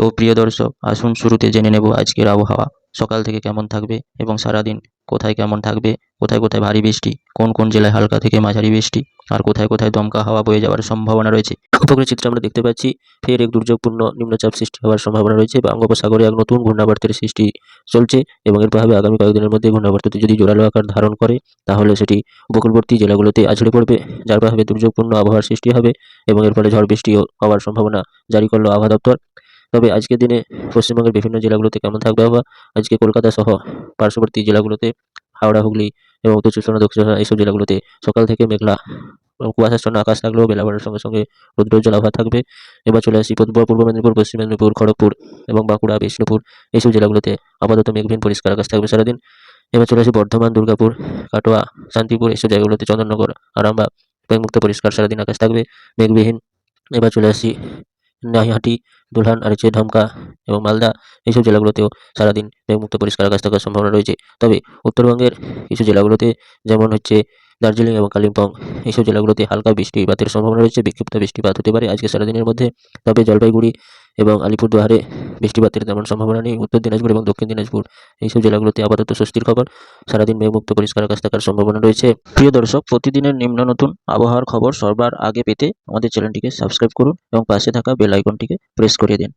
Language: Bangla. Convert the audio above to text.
তো প্রিয় দর্শক, আসুন শুরুতে জেনে নেব আজকের আবহাওয়া। সকাল থেকে কেমন থাকবে এবং সারাদিন কোথায় কেমন থাকবে? কোথায় কোথায় ভারী বৃষ্টি? কোন কোন জেলায় হালকা থেকে মাঝারি বৃষ্টি? আর কোথায় কোথায় দমকা হাওয়া বয়ে যাওয়ার সম্ভাবনা রয়েছে? উপগ্রহ চিত্রে আমরা দেখতে পাচ্ছি, ফের এক দুর্যোগপূর্ণ নিম্নচাপ সৃষ্টি হওয়ার সম্ভাবনা রয়েছে। বঙ্গোপসাগরে এক নতুন ঘূর্ণাবর্তের সৃষ্টি চলছে এবং এর প্রভাবে আগামী কয়েকদিনের মধ্যে ঘূর্ণাবর্তটি যদি জোরালো আকার ধারণ করে, তাহলে সেটি উপকূলবর্তী জেলাগুলোতে আছড়ে পড়বে, যার প্রভাবে দুর্যোগপূর্ণ আবহাওয়ার সৃষ্টি হবে এবং এর ফলে ঝড় বৃষ্টিও হওয়ার সম্ভাবনা জারি করল আবহাওয়া দপ্তর। তবে আজকের দিনে পশ্চিমবঙ্গের বিভিন্ন জেলাগুলোতে কেমন থাকবে আবহাওয়া? আজকে কলকাতা সহ পার্শ্ববর্তী জেলাগুলোতে হাওড়া, হুগলি এবং উত্তর চব্বিশ পরগনা, দক্ষিণ এইসব জেলাগুলোতে সকাল থেকে মেঘলা কুয়াশাচ্ছন্ন আকাশ থাকলেও বেলা বাড়ার সঙ্গে সঙ্গে রৌদ্রোজ্জ্বল আবহাওয়া থাকবে। এবার চলে আসি পূর্ব পূর্ব মেদিনীপুর, পশ্চিম মেদিনীপুর, খড়গপুর এবং বাঁকুড়া, বিষ্ণুপুর এইসব জেলাগুলোতে আপাতত মেঘবিহীন পরিষ্কার আকাশ থাকবে সারাদিন। এবার চলে আসি বর্ধমান, দুর্গাপুর, কাটোয়া, শান্তিপুর এইসব জায়গাগুলোতে চন্দননগর, আরামবাগ মেঘমুক্ত পরিষ্কার সারাদিন আকাশ থাকবে মেঘবিহীন। এবার চলে আসি নৈহাটি দুলহান, আরিচে ঢামকা এবং মালদা এইসব জেলাগুলোতেও সারাদিন মেঘমুক্ত পরিষ্কার আকাশ থাকার সম্ভাবনা রয়েছে। তবে উত্তরবঙ্গের কিছু জেলাগুলোতে যেমন হচ্ছে দার্জিলিং এবং কালিম্পং, এইসব জেলাগুলোতে হালকা বৃষ্টিপাতের সম্ভাবনা রয়েছে, বিক্ষিপ্ত বৃষ্টিপাত হতে পারে আজকে সারাদিনের মধ্যে। তবে জলপাইগুড়ি এবং আলিপুরদুয়ারে বৃষ্টিপাতের তেমন সম্ভাবনা নেই। উত্তর দিনাজপুর এবং দক্ষিণ দিনাজপুর এইসব জেলাগুলোতে আপাতত স্বস্তির খবর। সারাদিন মেঘমুক্ত পরিষ্কার আকাশ থাকার সম্ভাবনা রয়েছে। প্রিয় দর্শক, প্রতিদিনের নিম্ন নতুন আবহাওয়ার খবর সবার আগে পেতে আমাদের চ্যানেলটিকে সাবস্ক্রাইব করুন এবং পাশে থাকা বেল আইকনটিকে প্রেস করে দিন।